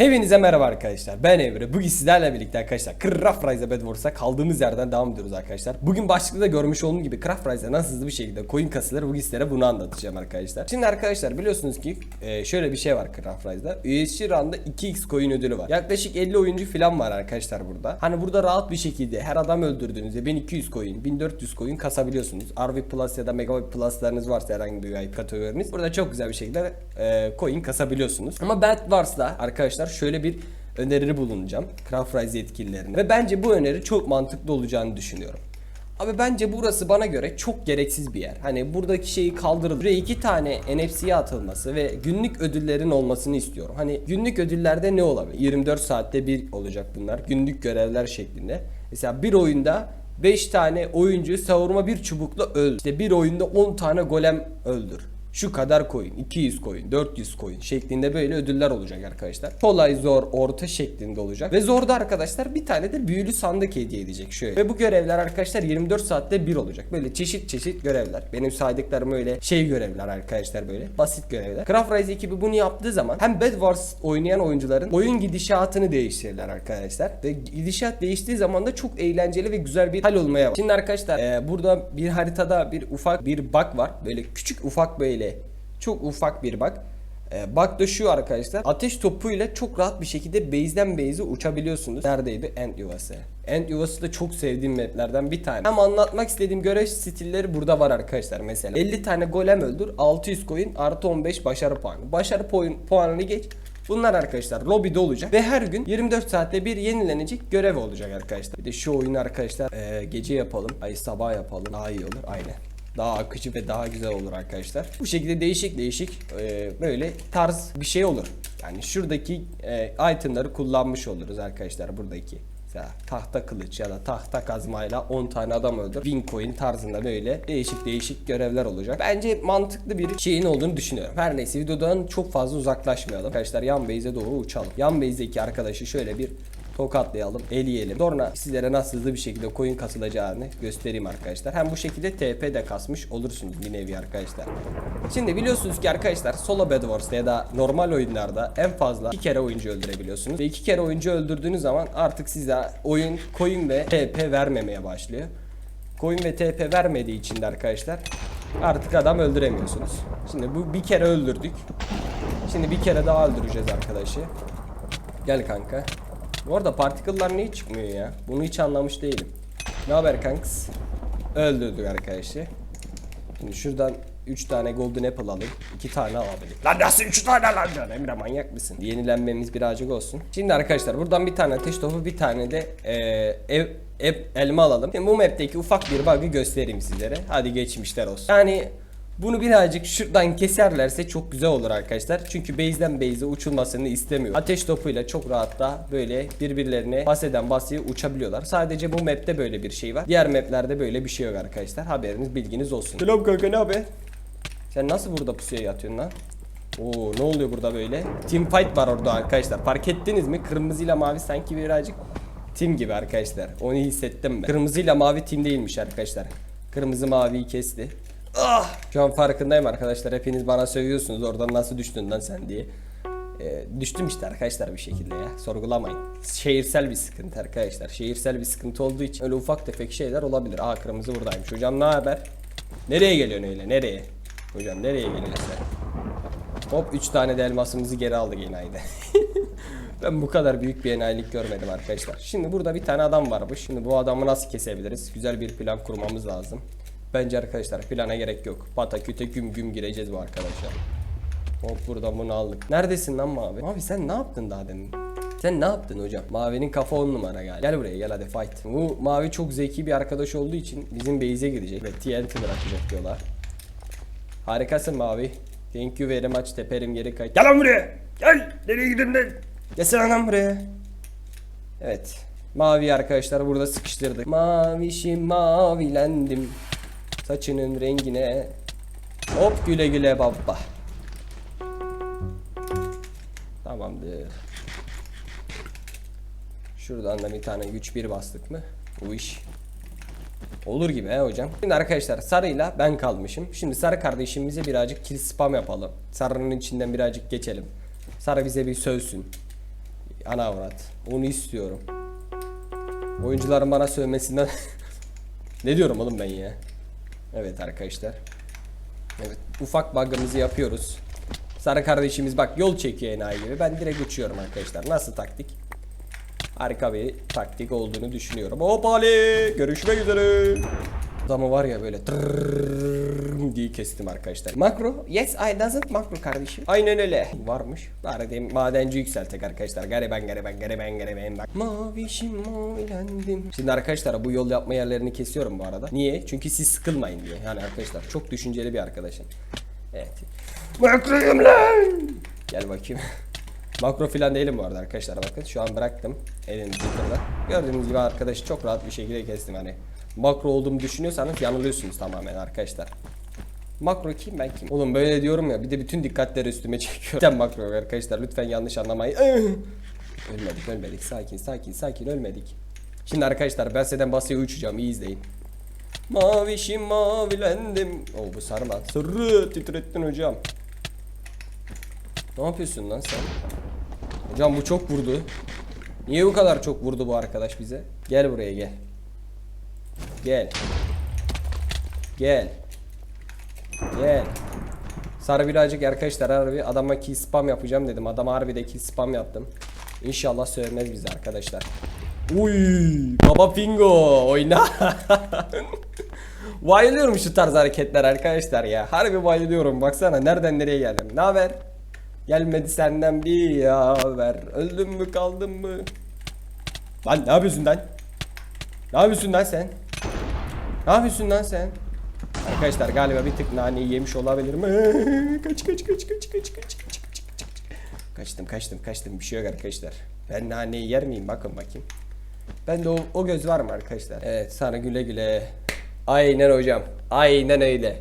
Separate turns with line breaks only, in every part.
Hepinize merhaba arkadaşlar. Ben Emre. Bugün sizlerle birlikte arkadaşlar Craft Rise'a Bed Wars'a kaldığımız yerden devam ediyoruz arkadaşlar. Bugün başlıkta da görmüş olduğunuz gibi Craft Rise'a nasıl hızlı bir şekilde coin kasılır bugün sizlere bunu anlatacağım arkadaşlar. Şimdi arkadaşlar biliyorsunuz ki e, şöyle bir şey var Craft Rise'da. USC Run'da 2x coin ödülü var. Yaklaşık 50 oyuncu falan var arkadaşlar burada. Hani burada rahat bir şekilde her adam öldürdüğünüzde 1200 coin, 1400 coin kasabiliyorsunuz. RV Plus ya da Mega Plus'larınız varsa herhangi bir VIP kategoriniz. Burada çok güzel bir şekilde e, coin kasabiliyorsunuz. Ama Bed Wars'da arkadaşlar şöyle bir öneride bulunacağım. Craft Rise yetkililerine. Ve bence bu öneri çok mantıklı olacağını düşünüyorum. Abi bence burası bana göre çok gereksiz bir yer. Hani buradaki şeyi kaldırıp buraya iki tane NFC'ye atılması ve günlük ödüllerin olmasını istiyorum. Hani günlük ödüllerde ne olabilir? 24 saatte bir olacak bunlar. Günlük görevler şeklinde. Mesela bir oyunda 5 tane oyuncu savurma bir çubukla öl. İşte bir oyunda 10 tane golem öldür şu kadar coin, 200 coin, 400 coin şeklinde böyle ödüller olacak arkadaşlar. Kolay, zor, orta şeklinde olacak. Ve zorda arkadaşlar bir tane de büyülü sandık hediye edecek şöyle. Ve bu görevler arkadaşlar 24 saatte bir olacak. Böyle çeşit çeşit görevler. Benim saydıklarım öyle şey görevler arkadaşlar böyle. Basit görevler. Craft Rise ekibi bunu yaptığı zaman hem Bed Wars oynayan oyuncuların oyun gidişatını değiştirirler arkadaşlar. Ve gidişat değiştiği zaman da çok eğlenceli ve güzel bir hal olmaya var. Şimdi arkadaşlar e, burada bir haritada bir ufak bir bug var. Böyle küçük ufak böyle çok ufak bir bug. Ee, bug da şu arkadaşlar. Ateş topuyla çok rahat bir şekilde base'den base'e uçabiliyorsunuz. Neredeydi? End yuvası. End yuvası da çok sevdiğim maplerden bir tane. Hem anlatmak istediğim görev stilleri burada var arkadaşlar mesela. 50 tane golem öldür, 600 coin artı 15 başarı puanı. Başarı puan, puanını geç. Bunlar arkadaşlar lobide olacak ve her gün 24 saatte bir yenilenecek görev olacak arkadaşlar. Bir de şu oyunu arkadaşlar e, gece yapalım. Ay sabah yapalım. Daha iyi olur. Aynen daha akıcı ve daha güzel olur arkadaşlar. Bu şekilde değişik değişik e, böyle tarz bir şey olur. Yani şuradaki e, itemları kullanmış oluruz arkadaşlar buradaki. Mesela tahta kılıç ya da tahta kazmayla 10 tane adam öldür. Win coin tarzında böyle değişik değişik görevler olacak. Bence mantıklı bir şeyin olduğunu düşünüyorum. Her neyse videodan çok fazla uzaklaşmayalım. Arkadaşlar yan base'e doğru uçalım. Yan base'deki arkadaşı şöyle bir tokatlayalım, eleyelim. Sonra sizlere nasıl hızlı bir şekilde coin kasılacağını göstereyim arkadaşlar. Hem bu şekilde TP de kasmış olursunuz bir nevi arkadaşlar. Şimdi biliyorsunuz ki arkadaşlar solo Bed Wars'ta ya da normal oyunlarda en fazla iki kere oyuncu öldürebiliyorsunuz. Ve iki kere oyuncu öldürdüğünüz zaman artık size oyun coin ve TP vermemeye başlıyor. Coin ve TP vermediği için de arkadaşlar artık adam öldüremiyorsunuz. Şimdi bu bir kere öldürdük. Şimdi bir kere daha öldüreceğiz arkadaşı. Gel kanka. Bu arada particle'lar niye çıkmıyor ya? Bunu hiç anlamış değilim. Ne haber kanks? Öldürdük arkadaşı. Şimdi şuradan 3 tane golden apple alayım. 2 tane alabilirim. Lan nasıl 3 tane lan? Lan Emre manyak mısın? Yenilenmemiz birazcık olsun. Şimdi arkadaşlar buradan bir tane ateş topu bir tane de eee, ev, ev elma alalım. Şimdi bu map'teki ufak bir bug'ı göstereyim sizlere. Hadi geçmişler olsun. Yani bunu birazcık şuradan keserlerse çok güzel olur arkadaşlar. Çünkü base'den base'e uçulmasını istemiyor. Ateş topuyla çok rahat da böyle birbirlerine bas eden basıya uçabiliyorlar. Sadece bu map'te böyle bir şey var. Diğer map'lerde böyle bir şey yok arkadaşlar. Haberiniz bilginiz olsun. Selam kanka ne haber? Sen nasıl burada pusuya yatıyorsun lan? Oo ne oluyor burada böyle? Team fight var orada arkadaşlar. Fark ettiniz mi? Kırmızıyla mavi sanki birazcık team gibi arkadaşlar. Onu hissettim ben. Kırmızıyla mavi team değilmiş arkadaşlar. Kırmızı maviyi kesti. Ah! Şu an farkındayım arkadaşlar. Hepiniz bana sövüyorsunuz. Oradan nasıl düştün lan sen diye. Ee, düştüm işte arkadaşlar bir şekilde ya. Sorgulamayın. Şehirsel bir sıkıntı arkadaşlar. Şehirsel bir sıkıntı olduğu için öyle ufak tefek şeyler olabilir. Aa kırmızı buradaymış. Hocam ne haber? Nereye geliyorsun öyle? Nereye? Hocam nereye geliyorsun sen? Hop 3 tane de elmasımızı geri aldık enayide. ben bu kadar büyük bir enayilik görmedim arkadaşlar. Şimdi burada bir tane adam varmış. Şimdi bu adamı nasıl kesebiliriz? Güzel bir plan kurmamız lazım. Bence arkadaşlar plana gerek yok. Pataküte güm güm gireceğiz bu arkadaşlar. Hop buradan bunu aldık. Neredesin lan Mavi? Mavi sen ne yaptın daha demin? Sen ne yaptın hocam? Mavi'nin kafa on numara galiba. Gel buraya gel hadi fight. Bu Mavi çok zeki bir arkadaş olduğu için bizim base'e girecek ve TNT bırakacak diyorlar. Harikasın Mavi. Thank you very much teperim geri kayıt. Gel lan buraya. Gel. Nereye gidiyorsun lan? Gelsene lan buraya. Evet. Mavi arkadaşlar burada sıkıştırdık. Mavişim mavilendim. Saçının rengine. Hop güle güle baba. Tamamdır. Şuradan da bir tane güç bir bastık mı? Bu iş Olur gibi he hocam. Şimdi arkadaşlar sarıyla ben kalmışım. Şimdi sarı kardeşimize birazcık kill spam yapalım. Sarının içinden birazcık geçelim. Sarı bize bir sövsün. Ana avrat. Onu istiyorum. Oyuncuların bana sövmesinden... ne diyorum oğlum ben ya? Evet arkadaşlar. Evet ufak bug'ımızı yapıyoruz. Sarı kardeşimiz bak yol çekiyor enayi gibi. Ben direkt uçuyorum arkadaşlar. Nasıl taktik? Harika bir taktik olduğunu düşünüyorum. Hopali! Görüşmek üzere. Adamı var ya böyle tırrrr diye kestim arkadaşlar. Makro? Yes I doesn't makro kardeşim. Aynen öyle. Varmış. Bari de madenci yükseltek arkadaşlar. Gariban gariban gariban gariban bak. Mavişim mavilendim. Şimdi arkadaşlar bu yol yapma yerlerini kesiyorum bu arada. Niye? Çünkü siz sıkılmayın diye. Yani arkadaşlar çok düşünceli bir arkadaşım. Evet. Makroyum lan. Gel bakayım. Makro filan değilim bu arada arkadaşlar bakın şu an bıraktım elini Twitter'da. Gördüğünüz gibi arkadaşı çok rahat bir şekilde kestim hani. Makro olduğumu düşünüyorsanız yanılıyorsunuz tamamen arkadaşlar. Makro kim ben kim? Oğlum böyle diyorum ya bir de bütün dikkatleri üstüme çekiyor. Sen makro arkadaşlar lütfen yanlış anlamayın. ölmedik ölmedik sakin sakin sakin ölmedik. Şimdi arkadaşlar ben sizden basıya uçacağım iyi izleyin. Mavişim mavilendim. Oo bu sarı lan. Sarı titrettin hocam. Ne yapıyorsun lan sen? Hocam bu çok vurdu. Niye bu kadar çok vurdu bu arkadaş bize? Gel buraya gel. Gel. Gel. Gel. Sarı birazcık arkadaşlar harbi adama kill spam yapacağım dedim. Adama harbi de kill spam yaptım. İnşallah söylemez bize arkadaşlar. Uy, baba pingo oyna. bayılıyorum şu tarz hareketler arkadaşlar ya. Harbi bayılıyorum. Baksana nereden nereye geldim. Ne haber? Gelmedi senden bir haber. Öldün mü kaldın mı? Lan ne yapıyorsun lan? Ne yapıyorsun lan sen? Ne yapıyorsun lan sen? Arkadaşlar galiba bir tık naneyi yemiş olabilir mi? kaç kaç kaç kaç kaç kaç kaç kaç kaç Kaçtım kaçtım kaçtım bir şey yok arkadaşlar. Ben naneyi yer miyim bakın bakayım. Ben de o, o göz var mı arkadaşlar? Evet sana güle güle. Aynen hocam. Aynen öyle.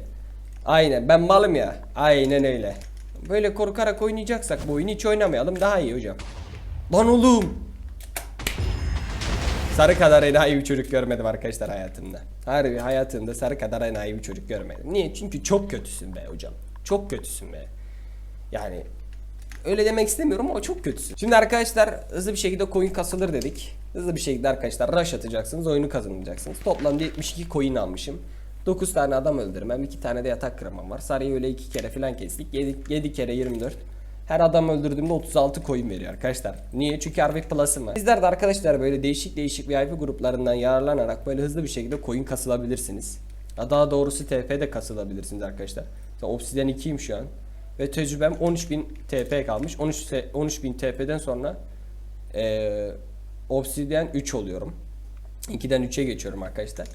Aynen ben malım ya. Aynen öyle. Böyle korkarak oynayacaksak bu oyunu hiç oynamayalım daha iyi hocam. Lan oğlum. Sarı kadar enayi bir çocuk görmedim arkadaşlar hayatımda. Harbi hayatımda sarı kadar enayi bir çocuk görmedim. Niye? Çünkü çok kötüsün be hocam. Çok kötüsün be. Yani öyle demek istemiyorum ama çok kötüsün. Şimdi arkadaşlar hızlı bir şekilde coin kasılır dedik. Hızlı bir şekilde arkadaşlar rush atacaksınız, oyunu kazanacaksınız. Toplamda 72 coin almışım. 9 tane adam öldürmem, 2 tane de yatak kırmam var. Sarıyı öyle 2 kere falan kestik. 7, 7 kere 24. Her adam öldürdüğümde 36 coin veriyor arkadaşlar. Niye? Çünkü RV Plus'ım var. Sizler de arkadaşlar böyle değişik değişik VIP gruplarından yararlanarak böyle hızlı bir şekilde coin kasılabilirsiniz. Ya Daha doğrusu TP'de kasılabilirsiniz arkadaşlar. Obsidian 2'yim şu an. Ve tecrübem 13.000 TP kalmış. 13 se- 13.000 TP'den sonra eee Obsidian 3 oluyorum. 2'den 3'e geçiyorum arkadaşlar.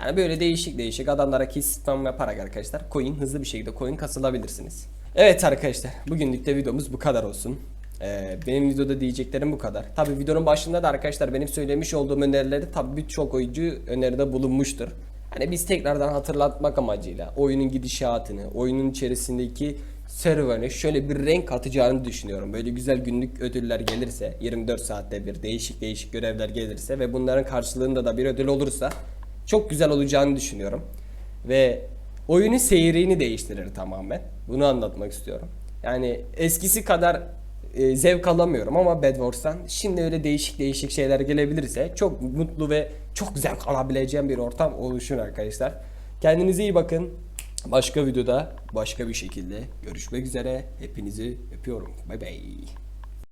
Yani böyle değişik değişik adamlara kill spam yaparak arkadaşlar coin hızlı bir şekilde coin kasılabilirsiniz. Evet arkadaşlar bugünlük de videomuz bu kadar olsun. Ee, benim videoda diyeceklerim bu kadar. Tabi videonun başında da arkadaşlar benim söylemiş olduğum önerileri tabi birçok oyuncu öneride bulunmuştur. Hani biz tekrardan hatırlatmak amacıyla oyunun gidişatını, oyunun içerisindeki serüveni şöyle bir renk katacağını düşünüyorum. Böyle güzel günlük ödüller gelirse, 24 saatte bir değişik değişik görevler gelirse ve bunların karşılığında da bir ödül olursa çok güzel olacağını düşünüyorum. Ve oyunun seyrini değiştirir tamamen. Bunu anlatmak istiyorum. Yani eskisi kadar e, zevk alamıyorum ama Bed Wars'tan şimdi öyle değişik değişik şeyler gelebilirse çok mutlu ve çok zevk alabileceğim bir ortam oluşur arkadaşlar. Kendinize iyi bakın. Başka videoda başka bir şekilde görüşmek üzere. Hepinizi öpüyorum. Bay bay.